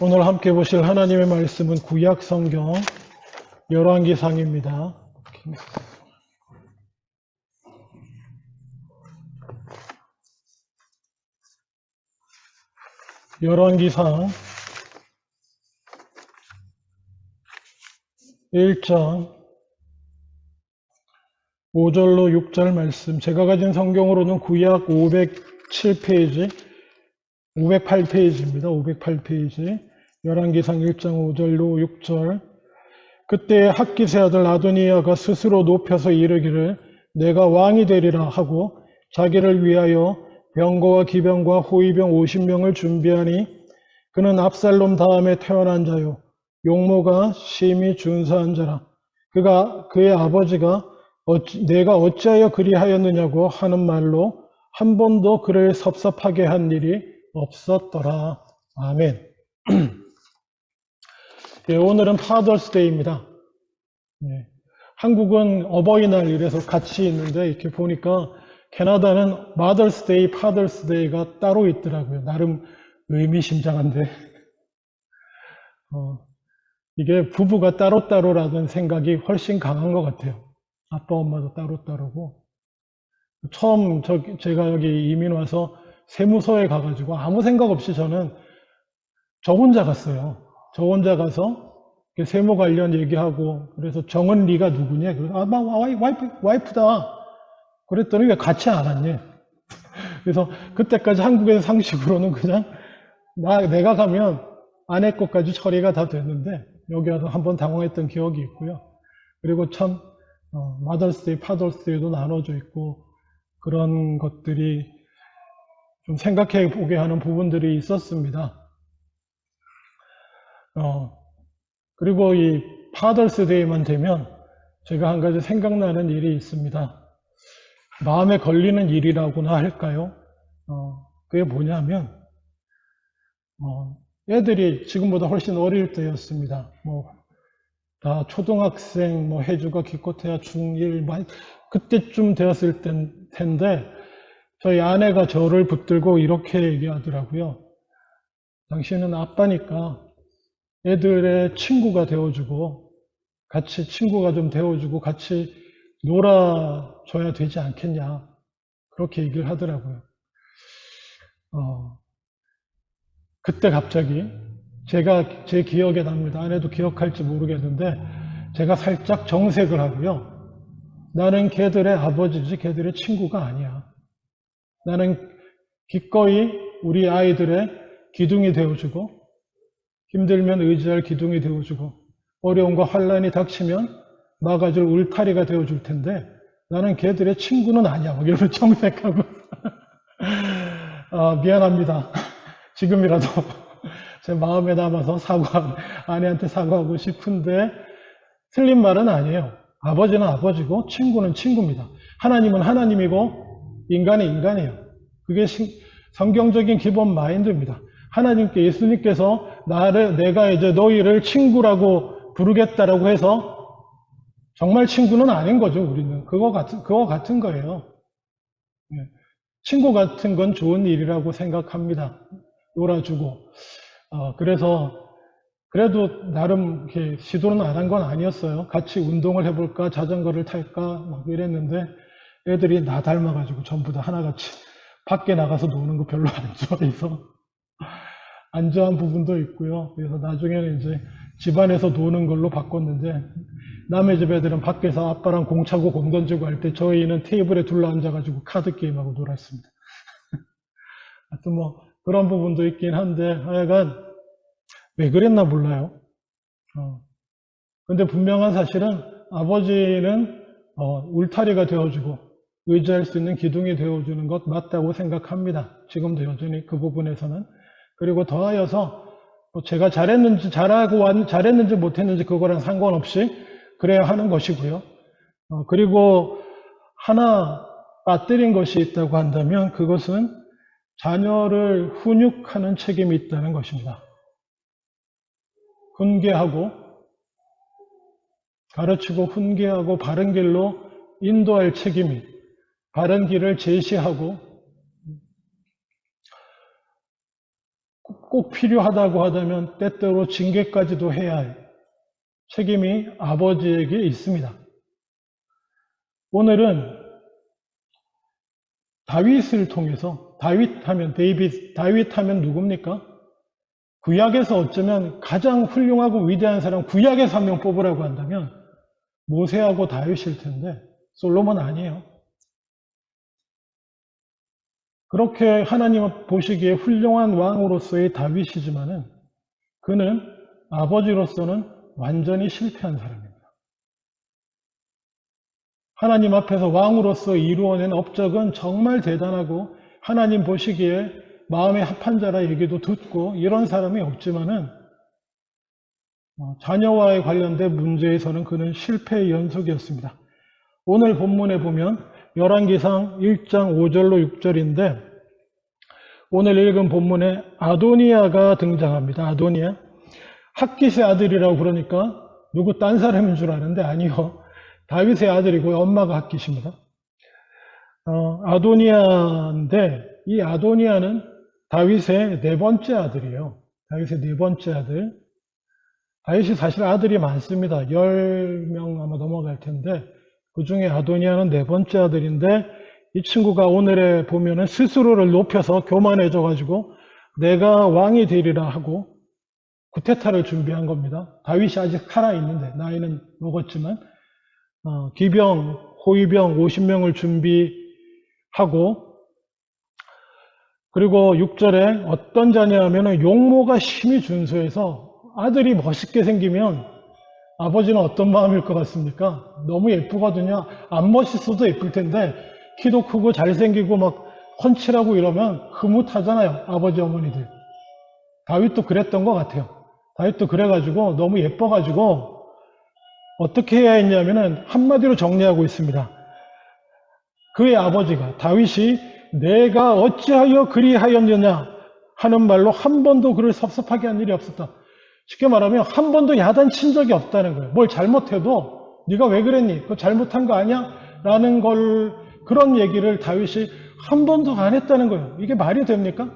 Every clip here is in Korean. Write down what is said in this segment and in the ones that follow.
오늘 함께 보실 하나님의 말씀은 구약 성경 열왕기상입니다. 열왕기상 1장 5절로 6절 말씀 제가 가진 성경으로는 구약 507페이지 508페이지입니다. 508페이지. 열왕기상 1장 5절로 6절. 그때 학기세 아들 아도니아가 스스로 높여서 이르기를 내가 왕이 되리라 하고 자기를 위하여 병거와 기병과 호위병 50명을 준비하니 그는 압살롬 다음에 태어난 자요 용모가 심히 준사한 자라 그가 그의 아버지가 어찌, 내가 어찌하여 그리하였느냐고 하는 말로 한 번도 그를 섭섭하게 한 일이 없었더라. 아멘. 예, 오늘은 파더스데이입니다. 예, 한국은 어버이날 이래서 같이 있는데 이렇게 보니까 캐나다는 마더스데이, 파더스데이가 따로 있더라고요. 나름 의미심장한데 어, 이게 부부가 따로따로라는 생각이 훨씬 강한 것 같아요. 아빠, 엄마도 따로따로고 처음 저, 제가 여기 이민 와서 세무서에 가가지고 아무 생각 없이 저는 저 혼자 갔어요. 저 혼자 가서 세무 관련 얘기하고 그래서 정은 네가 누구냐? 그래서 아, 나 와이프, 와이프다. 그랬더니 왜 같이 안 왔니? 그래서 그때까지 한국의 상식으로는 그냥 나 내가 가면 아내 것까지 처리가 다 됐는데 여기 와서 한번 당황했던 기억이 있고요. 그리고 참 어, 마더스데이, 파더스데이도 나눠져 있고 그런 것들이 좀 생각해 보게 하는 부분들이 있었습니다. 어, 그리고 이 파더스 데이만 되면 제가 한 가지 생각나는 일이 있습니다. 마음에 걸리는 일이라고나 할까요? 어, 그게 뭐냐면, 어, 애들이 지금보다 훨씬 어릴 때였습니다. 뭐, 다 초등학생, 뭐, 해주가 기껏해야 중1, 그때쯤 되었을 텐데, 저희 아내가 저를 붙들고 이렇게 얘기하더라고요. 당신은 아빠니까 애들의 친구가 되어주고 같이 친구가 좀 되어주고 같이 놀아줘야 되지 않겠냐. 그렇게 얘기를 하더라고요. 어, 그때 갑자기 제가 제 기억에 납니다. 아내도 기억할지 모르겠는데 제가 살짝 정색을 하고요. 나는 걔들의 아버지지 걔들의 친구가 아니야. 나는 기꺼이 우리 아이들의 기둥이 되어주고 힘들면 의지할 기둥이 되어주고 어려움과 환란이 닥치면 막아줄 울타리가 되어줄 텐데 나는 걔들의 친구는 아니야. 이러면 정색하고 아, 미안합니다. 지금이라도 제 마음에 담아서 사과 아내한테 사과하고 싶은데 틀린 말은 아니에요. 아버지는 아버지고 친구는 친구입니다. 하나님은 하나님이고 인간은 인간이에요. 그게 성경적인 기본 마인드입니다. 하나님께 예수님께서 나를 내가 이제 너희를 친구라고 부르겠다라고 해서 정말 친구는 아닌 거죠, 우리는. 그거 같은 그거 같은 거예요. 예. 친구 같은 건 좋은 일이라고 생각합니다. 놀아주고. 어, 그래서 그래도 나름 시도는 안 한 건 아니었어요. 같이 운동을 해볼까, 자전거를 탈까, 막 이랬는데 애들이 나 닮아가지고 전부 다 하나같이 밖에 나가서 노는 거 별로 안 좋아해서 안 좋아한 부분도 있고요. 그래서 나중에는 이제 집안에서 노는 걸로 바꿨는데 남의 집 애들은 밖에서 아빠랑 공 차고 공 던지고 할 때 저희는 테이블에 둘러 앉아가지고 카드 게임하고 놀았습니다. 하여튼 뭐 그런 부분도 있긴 한데 하여간 왜 그랬나 몰라요. 어. 근데 분명한 사실은 아버지는 어, 울타리가 되어주고 의지할 수 있는 기둥이 되어주는 것 맞다고 생각합니다. 지금도 여전히 그 부분에서는. 그리고 더하여서 뭐 제가 잘했는지 잘하고 잘했는지 못했는지 그거랑 상관없이 그래야 하는 것이고요. 어, 그리고 하나 빠뜨린 것이 있다고 한다면 그것은 자녀를 훈육하는 책임이 있다는 것입니다. 훈계하고 가르치고 훈계하고 바른 길로 인도할 책임이 바른 길을 제시하고 꼭 필요하다고 하다면 때때로 징계까지도 해야 할 책임이 아버지에게 있습니다. 오늘은 다윗을 통해서 다윗 하면 데이빗 다윗 하면 누굽니까? 구약에서 어쩌면 가장 훌륭하고 위대한 사람 구약에서 한 명 뽑으라고 한다면 모세하고 다윗일 텐데 솔로몬 아니에요. 그렇게 하나님 보시기에 훌륭한 왕으로서의 다윗이지만은 그는 아버지로서는 완전히 실패한 사람입니다. 하나님 앞에서 왕으로서 이루어낸 업적은 정말 대단하고 하나님 보시기에 마음에 합한 자라 얘기도 듣고 이런 사람이 없지만은 어, 자녀와의 관련된 문제에서는 그는 실패의 연속이었습니다. 오늘 본문에 보면 열왕기상 1장 5절로 6절인데 오늘 읽은 본문에 아도니아가 등장합니다. 아도니아. 학기의 아들이라고 그러니까 누구 딴 사람인 줄 아는데 아니요. 다윗의 아들이고 엄마가 학기십니다. 어, 아도니아인데 이 아도니아는 다윗의 네 번째 아들이에요. 다윗의 네 번째 아들. 다윗이 사실 아들이 많습니다. 10명 아마 넘어갈 텐데 그 중에 아도니아는 네 번째 아들인데 이 친구가 오늘에 보면은 스스로를 높여서 교만해져 가지고 내가 왕이 되리라 하고 구테타를 준비한 겁니다. 다윗이 아직 살아 있는데 나이는 먹었지만 어, 기병, 호위병 50명을 준비하고 그리고 6절에 어떤 자냐 하면은 용모가 심히 준수해서 아들이 멋있게 생기면 아버지는 어떤 마음일 것 같습니까? 너무 예쁘거든요. 안 멋있어도 예쁠 텐데 키도 크고 잘생기고 막 훤칠하고 이러면 흐뭇하잖아요. 아버지 어머니들. 다윗도 그랬던 것 같아요. 다윗도 그래가지고 너무 예뻐가지고 어떻게 해야 했냐면은 한마디로 정리하고 있습니다. 그의 아버지가 다윗이 내가 어찌하여 그리하였느냐 하는 말로 한 번도 그를 섭섭하게 한 일이 없었다. 쉽게 말하면 한 번도 야단친 적이 없다는 거예요. 뭘 잘못해도 네가 왜 그랬니? 그거 잘못한 거 아니야? 라는 걸 그런 얘기를 다윗이 한 번도 안 했다는 거예요. 이게 말이 됩니까?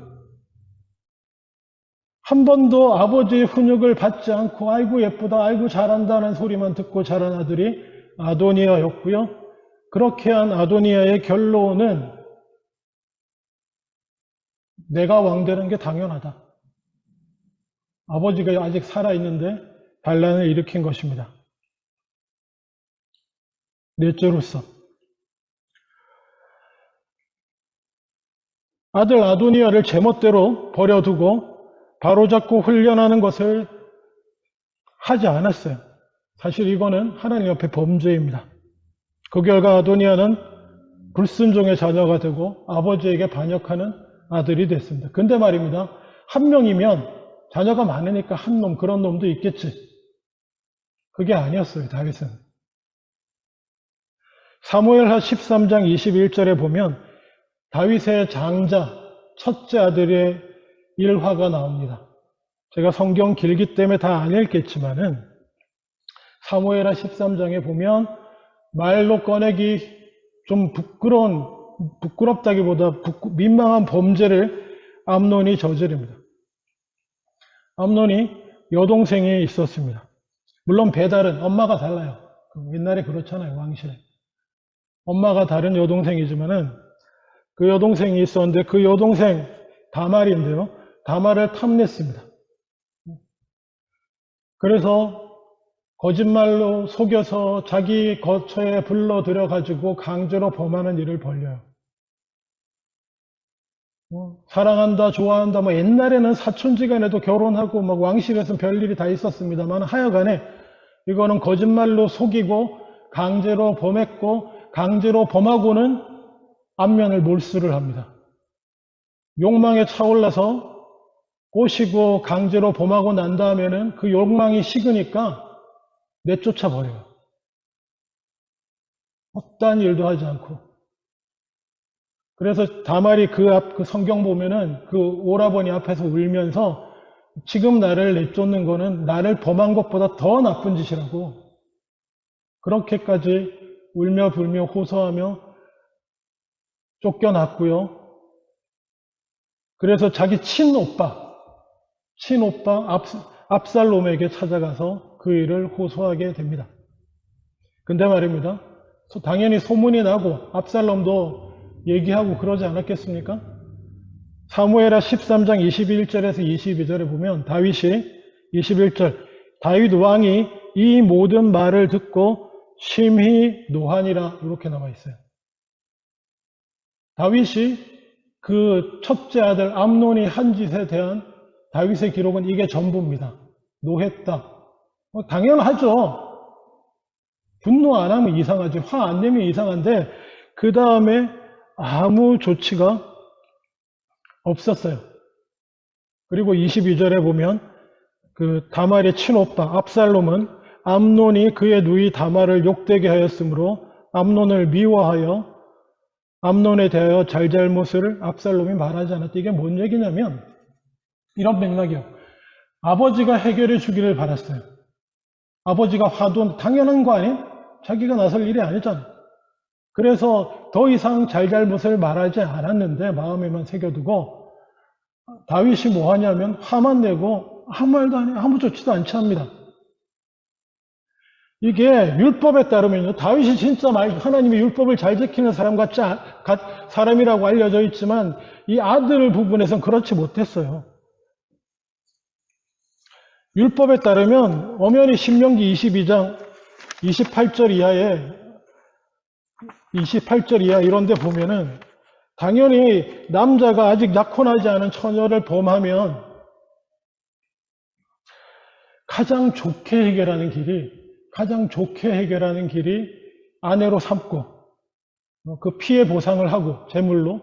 한 번도 아버지의 훈육을 받지 않고 아이고 예쁘다, 아이고 잘한다는 소리만 듣고 자란 아들이 아도니아였고요. 그렇게 한 아도니아의 결론은 내가 왕 되는 게 당연하다. 아버지가 아직 살아있는데 반란을 일으킨 것입니다. 넷째로서 아들 아도니아를 제멋대로 버려두고 바로잡고 훈련하는 것을 하지 않았어요. 사실 이거는 하나님 옆에 범죄입니다. 그 결과 아도니아는 불순종의 자녀가 되고 아버지에게 반역하는 아들이 됐습니다. 근데 말입니다. 한 명이면 자녀가 많으니까 한 놈, 그런 놈도 있겠지. 그게 아니었어요, 다윗은. 사무엘하 13장 21절에 보면 다윗의 장자, 첫째 아들의 일화가 나옵니다. 제가 성경 길기 때문에 다 안 읽겠지만은 사무엘하 13장에 보면 말로 꺼내기 좀 부끄러운 부끄럽다기보다 부끄, 민망한 범죄를 암논이 저지릅니다. 암논이 여동생이 있었습니다. 물론 배달은 엄마가 달라요. 옛날에 그렇잖아요, 왕실에. 엄마가 다른 여동생이지만은 그 여동생이 있었는데 그 여동생 다말인데요. 다말을 탐냈습니다. 그래서 거짓말로 속여서 자기 거처에 불러 들여가지고 강제로 범하는 일을 벌려요. 뭐 사랑한다, 좋아한다, 뭐 옛날에는 사촌지간에도 결혼하고 막 왕실에서 별일이 다 있었습니다만 하여간에 이거는 거짓말로 속이고 강제로 범했고 강제로 범하고는 안면을 몰수를 합니다. 욕망에 차올라서 꼬시고 강제로 범하고 난 다음에는 그 욕망이 식으니까 내쫓아 버려요. 어떠한 일도 하지 않고 그래서 다말이 그 앞, 그 성경 보면은 그 오라버니 앞에서 울면서 지금 나를 내쫓는 거는 나를 범한 것보다 더 나쁜 짓이라고 그렇게까지 울며 불며 호소하며 쫓겨났고요. 그래서 자기 친오빠, 친오빠 압, 압살롬에게 찾아가서 그 일을 호소하게 됩니다. 근데 말입니다. 소- 당연히 소문이 나고 압살롬도 얘기하고 그러지 않았겠습니까? 사무엘하 13장 21절에서 22절에 보면 다윗이 21절 다윗 왕이 이 모든 말을 듣고 심히 노하니라 이렇게 나와 있어요. 다윗이 그 첫째 아들 암논이 한 짓에 대한 다윗의 기록은 이게 전부입니다. 노했다. 뭐 당연하죠. 분노 안 하면 이상하지. 화 안 내면 이상한데 그 다음에 아무 조치가 없었어요. 그리고 22절에 보면 그 다말의 친오빠 압살롬은 암논이 그의 누이 다말을 욕되게 하였으므로 암논을 미워하여 암논에 대하여 잘잘못을 압살롬이 말하지 않았다. 이게 뭔 얘기냐면 이런 맥락이요. 아버지가 해결해 주기를 바랐어요. 아버지가 화도 당연한 거 아니에요? 자기가 나설 일이 아니잖아. 그래서 더 이상 잘잘못을 말하지 않았는데 마음에만 새겨두고 다윗이 뭐 하냐면 화만 내고 아무 말도 안 해. 아무 조치도 않지 합니다. 이게 율법에 따르면요. 다윗이 진짜 말, 하나님의 율법을 잘 지키는 사람 같지, 않- 가- 사람이라고 알려져 있지만 이 아들 부분에선 그렇지 못했어요. 율법에 따르면 엄연히 신명기 22장 28절 이하에 28절 이하 이런 데 보면은 당연히 남자가 아직 약혼하지 않은 처녀를 범하면 가장 좋게 해결하는 길이 가장 좋게 해결하는 길이 아내로 삼고 어, 그 피해 보상을 하고 재물로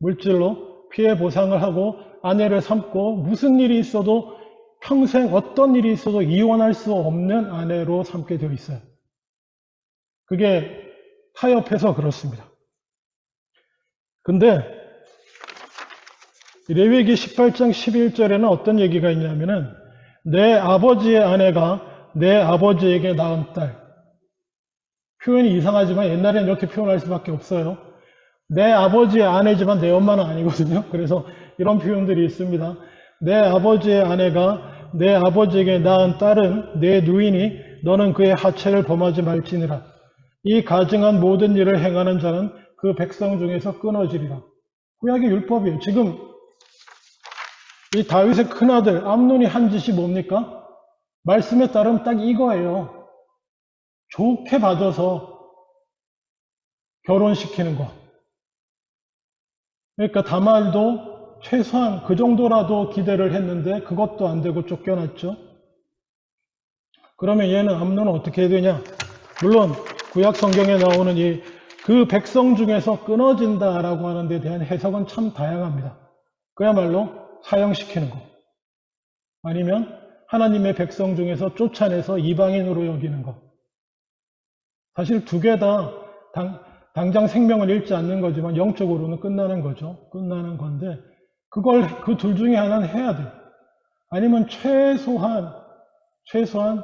물질로 피해 보상을 하고 아내를 삼고 무슨 일이 있어도 평생 어떤 일이 있어도 이혼할 수 없는 아내로 삼게 되어 있어요. 그게 타협해서 그렇습니다. 근데 레위기 18장 11절에는 어떤 얘기가 있냐면은 내 아버지의 아내가 내 아버지에게 낳은 딸. 표현이 이상하지만 옛날에는 이렇게 표현할 수밖에 없어요. 내 아버지의 아내지만 내 엄마는 아니거든요. 그래서 이런 표현들이 있습니다. 내 아버지의 아내가 내 아버지에게 낳은 딸은 내 누이니 너는 그의 하체를 범하지 말지니라. 이 가증한 모든 일을 행하는 자는 그 백성 중에서 끊어지리라. 구약의 율법이에요. 지금 이 다윗의 큰아들 암논이 한 짓이 뭡니까? 말씀에 따르면 딱 이거예요. 좋게 봐줘서 결혼시키는 거. 그러니까 다말도 최소한 그 정도라도 기대를 했는데 그것도 안 되고 쫓겨났죠. 그러면 얘는 암논은 어떻게 해야 되냐? 물론 구약 성경에 나오는 이 그 백성 중에서 끊어진다라고 하는 데 대한 해석은 참 다양합니다. 그야말로 사형시키는 거. 아니면 하나님의 백성 중에서 쫓아내서 이방인으로 여기는 것. 사실 두 개 다 당장 생명을 잃지 않는 거지만 영적으로는 끝나는 거죠. 끝나는 건데 그걸 그 둘 중에 하나는 해야 돼. 아니면 최소한 최소한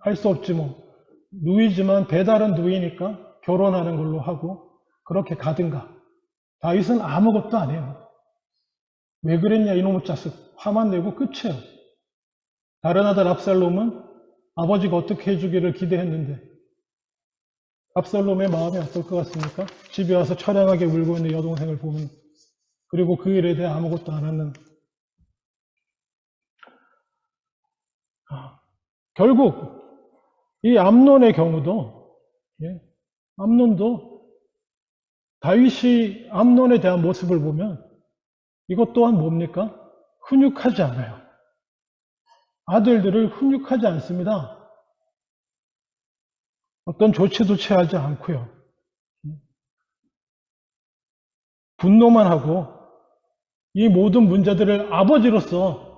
할 수 없지 뭐 누이지만 배달은 누이니까 결혼하는 걸로 하고 그렇게 가든가. 다윗은 아무것도 안 해요. 왜 그랬냐 이놈의 자식 화만 내고 끝이에요. 다른 아들 압살롬은 아버지가 어떻게 해주기를 기대했는데 압살롬의 마음이 어떨 것 같습니까? 집에 와서 처량하게 울고 있는 여동생을 보면 그리고 그 일에 대해 아무것도 안 하는 아, 결국 이 암론의 경우도 예, 암론도 다윗이 암론에 대한 모습을 보면 이것 또한 뭡니까? 훈육하지 않아요. 아들들을 훈육하지 않습니다. 어떤 조치도 취하지 않고요. 분노만 하고 이 모든 문제들을 아버지로서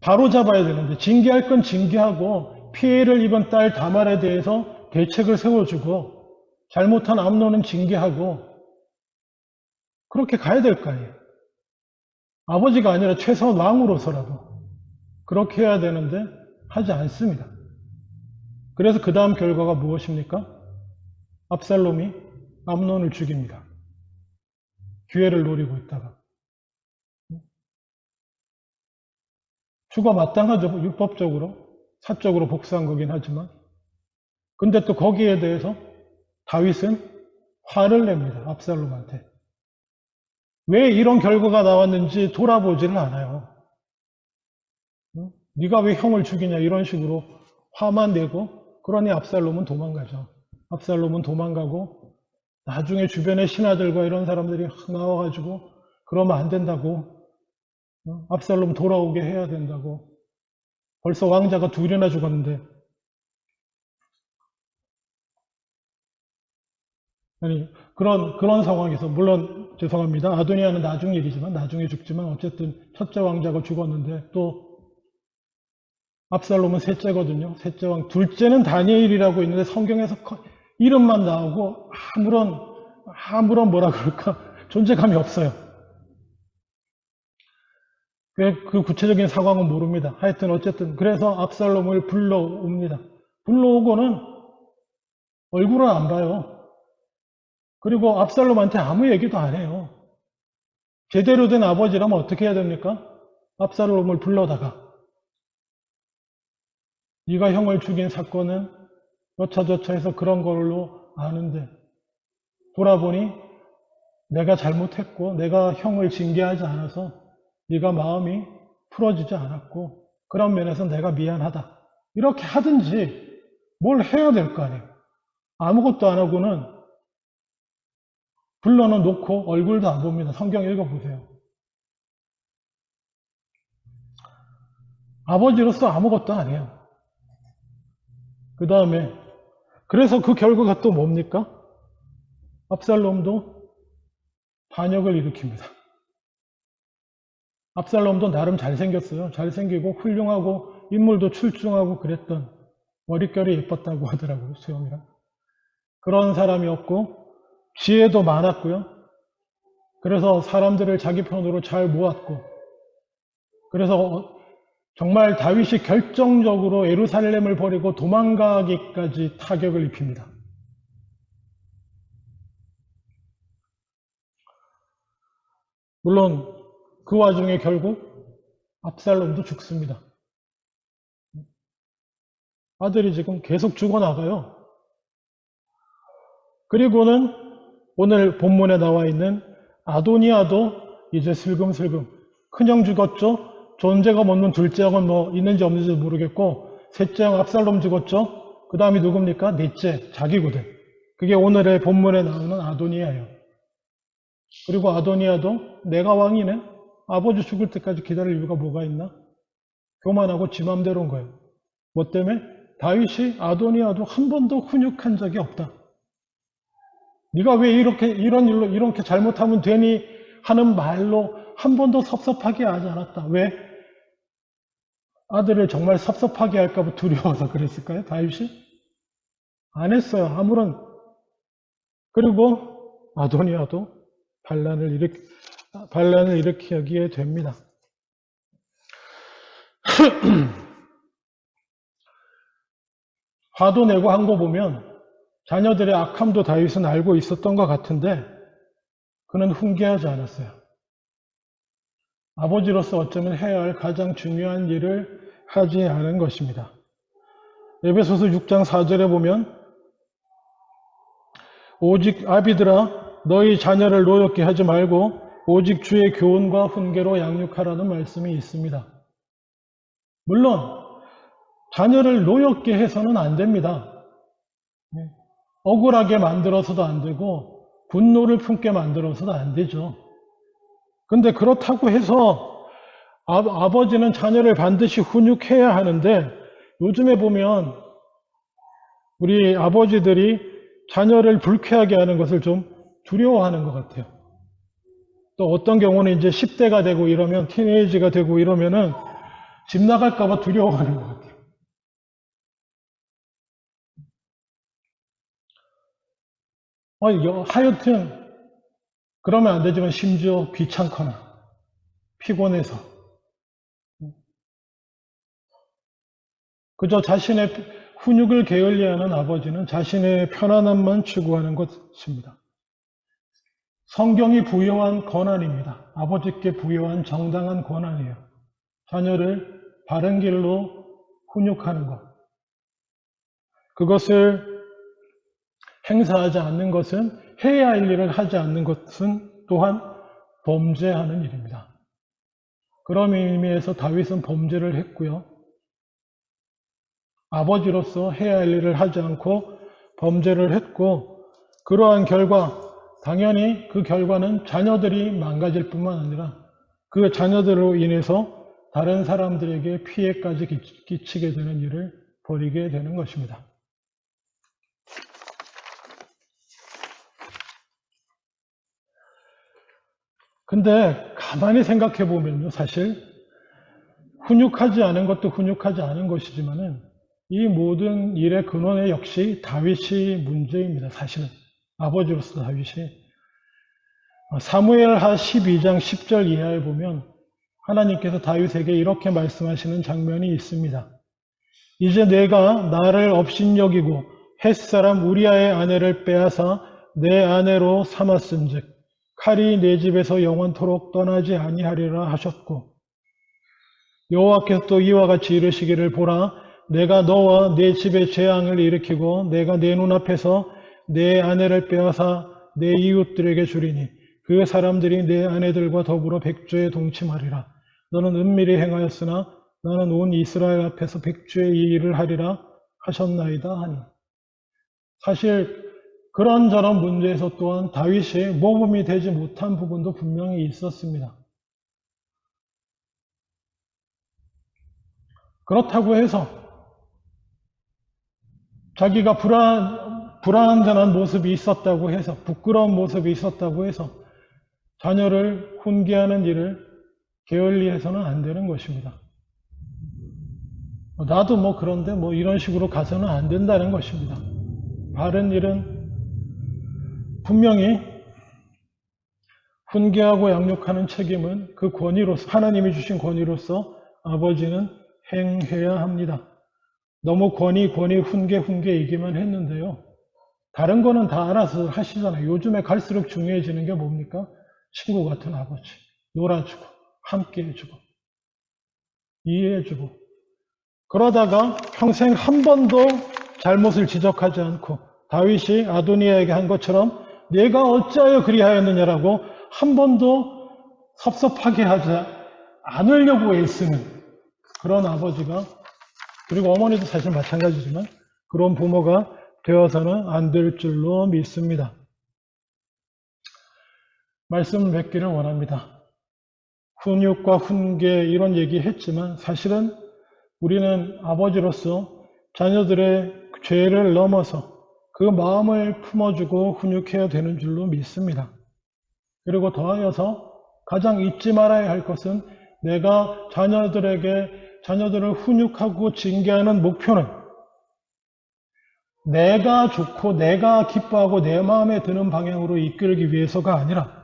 바로 잡아야 되는데 징계할 건 징계하고 피해를 입은 딸 다말에 대해서 대책을 세워주고 잘못한 암노는 징계하고 그렇게 가야 될 거 아니에요. 아버지가 아니라 최소한 왕으로서라도 그렇게 해야 되는데 하지 않습니다. 그래서 그 다음 결과가 무엇입니까? 압살롬이 암논을 죽입니다. 기회를 노리고 있다가. 죽어 마땅하죠. 율법적으로. 사적으로 복수한 거긴 하지만. 근데 또 거기에 대해서 다윗은 화를 냅니다. 압살롬한테. 왜 이런 결과가 나왔는지 돌아보지를 않아요. 응? 네가 왜 형을 죽이냐 이런 식으로 화만 내고 그러니 압살롬은 도망가죠. 압살롬은 도망가고 나중에 주변의 신하들과 이런 사람들이 나와가지고 그러면 안 된다고 어? 압살롬 돌아오게 해야 된다고 벌써 왕자가 둘이나 죽었는데. 아니 그런 그런 상황에서 물론 죄송합니다. 아도니아는 나중 일이지만 나중에 죽지만 어쨌든 첫째 왕자가 죽었는데 또 압살롬은 셋째거든요. 셋째 왕 둘째는 다니엘이라고 있는데 성경에서 커- 이름만 나오고 아무런 아무런 뭐라 그럴까? 존재감이 없어요. 그, 그 구체적인 상황은 모릅니다. 하여튼 어쨌든 그래서 압살롬을 불러옵니다. 불러오고는 얼굴을 안 봐요. 그리고 압살롬한테 아무 얘기도 안 해요. 제대로 된 아버지라면 어떻게 해야 됩니까? 압살롬을 불러다가 네가 형을 죽인 사건은 여차저차 해서 그런 걸로 아는데 돌아보니 내가 잘못했고 내가 형을 징계하지 않아서 네가 마음이 풀어지지 않았고 그런 면에서 내가 미안하다. 이렇게 하든지 뭘 해야 될 거 아니에요. 아무것도 안 하고는 불러는 놓고 얼굴도 안 봅니다. 성경 읽어보세요. 아버지로서 아무것도 안 해요. 그 다음에 그래서 그 결과가 또 뭡니까? 압살롬도 반역을 일으킵니다. 압살롬도 나름 잘생겼어요. 잘생기고 훌륭하고 인물도 출중하고 그랬던 머릿결이 예뻤다고 하더라고요. 수영이랑. 그런 사람이었고 지혜도 많았고요. 그래서 사람들을 자기 편으로 잘 모았고 그래서 어- 정말 다윗이 결정적으로 예루살렘을 버리고 도망가기까지 타격을 입힙니다. 물론 그 와중에 결국 압살롬도 죽습니다. 아들이 지금 계속 죽어나가요. 그리고는 오늘 본문에 나와 있는 아도니아도 이제 슬금슬금 큰형 죽었죠. 존재가 없는 둘째 형은 뭐 있는지 없는지 모르겠고 셋째 형 압살롬 죽었죠. 그 다음이 누굽니까? 넷째 자기거든. 그게 오늘의 본문에 나오는 아도니아예요. 그리고 아도니아도 내가 왕이네. 아버지 죽을 때까지 기다릴 이유가 뭐가 있나? 교만하고 지 맘대로인 거예요. 뭐 때문에? 다윗이 아도니아도 한 번도 훈육한 적이 없다. 네가 왜 이렇게 이런 일로 이렇게 잘못하면 되니 하는 말로 한 번도 섭섭하게 하지 않았다. 왜? 아들을 정말 섭섭하게 할까봐 두려워서 그랬을까요? 다윗이? 안 했어요. 아무런 그리고 아도니아도 반란을 일으키 반란을 일으키게 됩니다. 화도 내고 한 거 보면 자녀들의 악함도 다윗은 알고 있었던 것 같은데 그는 훈계하지 않았어요. 아버지로서 어쩌면 해야 할 가장 중요한 일을 하지 않은 것입니다. 에베소서 6장 4절에 보면 오직 아비들아 너희 자녀를 노엽게 하지 말고 오직 주의 교훈과 훈계로 양육하라는 말씀이 있습니다. 물론 자녀를 노엽게 해서는 안 됩니다. 네. 억울하게 만들어서도 안 되고 분노를 품게 만들어서도 안 되죠. 근데 그렇다고 해서 아, 버지는 자녀를 반드시 훈육해야 하는데 요즘에 보면 우리 아버지들이 자녀를 불쾌하게 하는 것을 좀 두려워하는 것 같아요. 또 어떤 경우는 이제 10대가 되고 이러면 티네이지가 되고 이러면은 집 나갈까봐 두려워하는 것 같아요. 어, 여- 하여튼 그러면 안 되지만 심지어 귀찮거나 피곤해서 그저 자신의 훈육을 게을리하는 아버지는 자신의 편안함만 추구하는 것입니다. 성경이 부여한 권한입니다. 아버지께 부여한 정당한 권한이에요. 자녀를 바른 길로 훈육하는 것. 그것을 행사하지 않는 것은 해야 할 일을 하지 않는 것은 또한 범죄하는 일입니다. 그런 의미에서 다윗은 범죄를 했고요. 아버지로서 해야 할 일을 하지 않고 범죄를 했고 그러한 결과 당연히 그 결과는 자녀들이 망가질 뿐만 아니라 그 자녀들로 인해서 다른 사람들에게 피해까지 끼치게 되는 일을 벌이게 되는 것입니다. 근데 가만히 생각해 보면요, 사실 훈육하지 않은 것도 훈육하지 않은 것이지만은 이 모든 일의 근원에 역시 다윗이 문제입니다. 사실은 아버지로서 다윗이 사무엘하 12장 10절 이하에 보면 하나님께서 다윗에게 이렇게 말씀하시는 장면이 있습니다. 이제 내가 나를 업신여기고 햇사람 우리아의 아내를 빼앗아 내 아내로 삼았은즉 칼이 내 집에서 영원토록 떠나지 아니하리라 하셨고 여호와께서 또 이와 같이 이르시기를 보라 내가 너와 내 집에 재앙을 일으키고 내가 내 눈앞에서 내 아내를 빼앗아 내 이웃들에게 주리니 그 사람들이 내 아내들과 더불어 백주에 동침하리라 너는 은밀히 행하였으나 나는 온 이스라엘 앞에서 백주의 이 일을 하리라 하셨나이다 하니 사실 그런저런 문제에서 또한 다윗이 모범이 되지 못한 부분도 분명히 있었습니다. 그렇다고 해서 자기가 불안, 불안전한 모습이 있었다고 해서 부끄러운 모습이 있었다고 해서 자녀를 훈계하는 일을 게을리해서는 안 되는 것입니다. 나도 뭐 그런데 뭐 이런 식으로 가서는 안 된다는 것입니다. 바른 일은 분명히 훈계하고 양육하는 책임은 그 권위로서 하나님이 주신 권위로서 아버지는 행해야 합니다. 너무 권위 권위 훈계 훈계이기만 했는데요. 다른 거는 다 알아서 하시잖아요. 요즘에 갈수록 중요해지는 게 뭡니까? 친구 같은 아버지. 놀아주고 함께 해주고 이해해주고 그러다가 평생 한 번도 잘못을 지적하지 않고 다윗이 아도니아에게 한 것처럼 내가 어찌하여 그리하였느냐라고 한 번도 섭섭하게 하지 않으려고 애쓰는 그런 아버지가 그리고 어머니도 사실 마찬가지지만 그런 부모가 되어서는 안 될 줄로 믿습니다. 말씀 맺기를 원합니다. 훈육과 훈계 이런 얘기 했지만 사실은 우리는 아버지로서 자녀들의 죄를 넘어서 그 마음을 품어주고 훈육해야 되는 줄로 믿습니다. 그리고 더하여서 가장 잊지 말아야 할 것은 내가 자녀들에게 자녀들을 훈육하고 징계하는 목표는 내가 좋고 내가 기뻐하고 내 마음에 드는 방향으로 이끌기 위해서가 아니라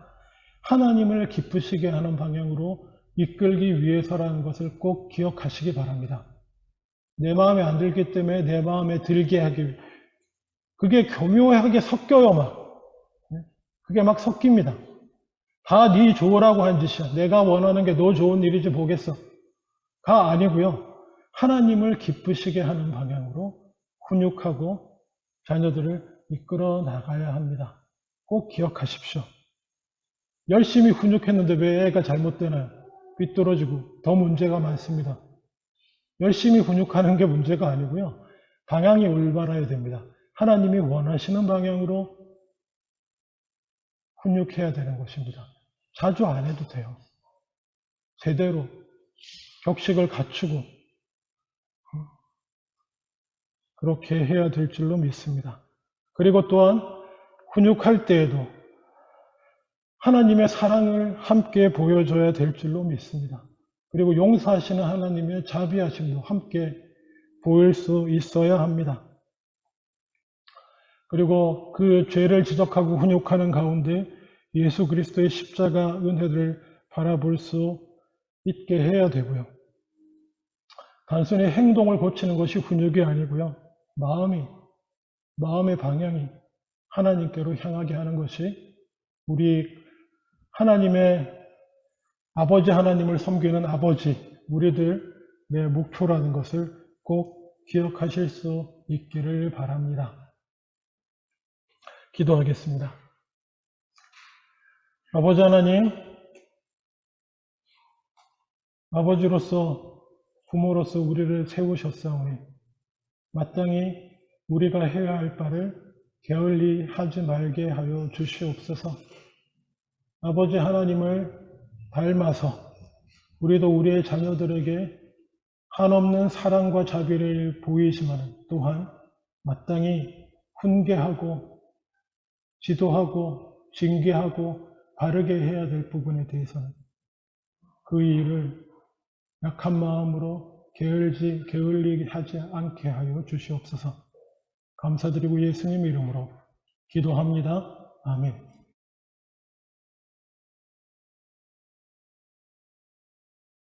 하나님을 기쁘시게 하는 방향으로 이끌기 위해서라는 것을 꼭 기억하시기 바랍니다. 내 마음에 안 들기 때문에 내 마음에 들게 하기 위해 그게 교묘하게 섞여요, 막. 그게 막 섞입니다. 다 네 좋으라고 한 짓이야. 내가 원하는 게 너 좋은 일이지 보겠어. 가 아니고요. 하나님을 기쁘시게 하는 방향으로 훈육하고 자녀들을 이끌어 나가야 합니다. 꼭 기억하십시오. 열심히 훈육했는데 왜 애가 잘못되나요? 삐뚤어지고 더 문제가 많습니다. 열심히 훈육하는 게 문제가 아니고요. 방향이 올바라야 됩니다. 하나님이 원하시는 방향으로 훈육해야 되는 것입니다. 자주 안 해도 돼요. 제대로 격식을 갖추고 그렇게 해야 될 줄로 믿습니다. 그리고 또한 훈육할 때에도 하나님의 사랑을 함께 보여줘야 될 줄로 믿습니다. 그리고 용서하시는 하나님의 자비하심도 함께 보일 수 있어야 합니다. 그리고 그 죄를 지적하고 훈육하는 가운데 예수 그리스도의 십자가 은혜를 바라볼 수 있게 해야 되고요. 단순히 행동을 고치는 것이 훈육이 아니고요. 마음이, 마음의 방향이 하나님께로 향하게 하는 것이 우리 하나님의 아버지 하나님을 섬기는 아버지, 우리들 내 목표라는 것을 꼭 기억하실 수 있기를 바랍니다. 기도하겠습니다. 아버지 하나님, 아버지로서 부모로서 우리를 세우셨사오니 마땅히 우리가 해야 할 바를 게을리 하지 말게 하여 주시옵소서. 아버지 하나님을 닮아서 우리도 우리의 자녀들에게 한없는 사랑과 자비를 보이지만 또한 마땅히 훈계하고 지도하고 징계하고 바르게 해야 될 부분에 대해서는 그 일을 약한 마음으로 게을지 게을리게 하지 않게 하여 주시옵소서. 감사드리고 예수님 이름으로 기도합니다. 아멘.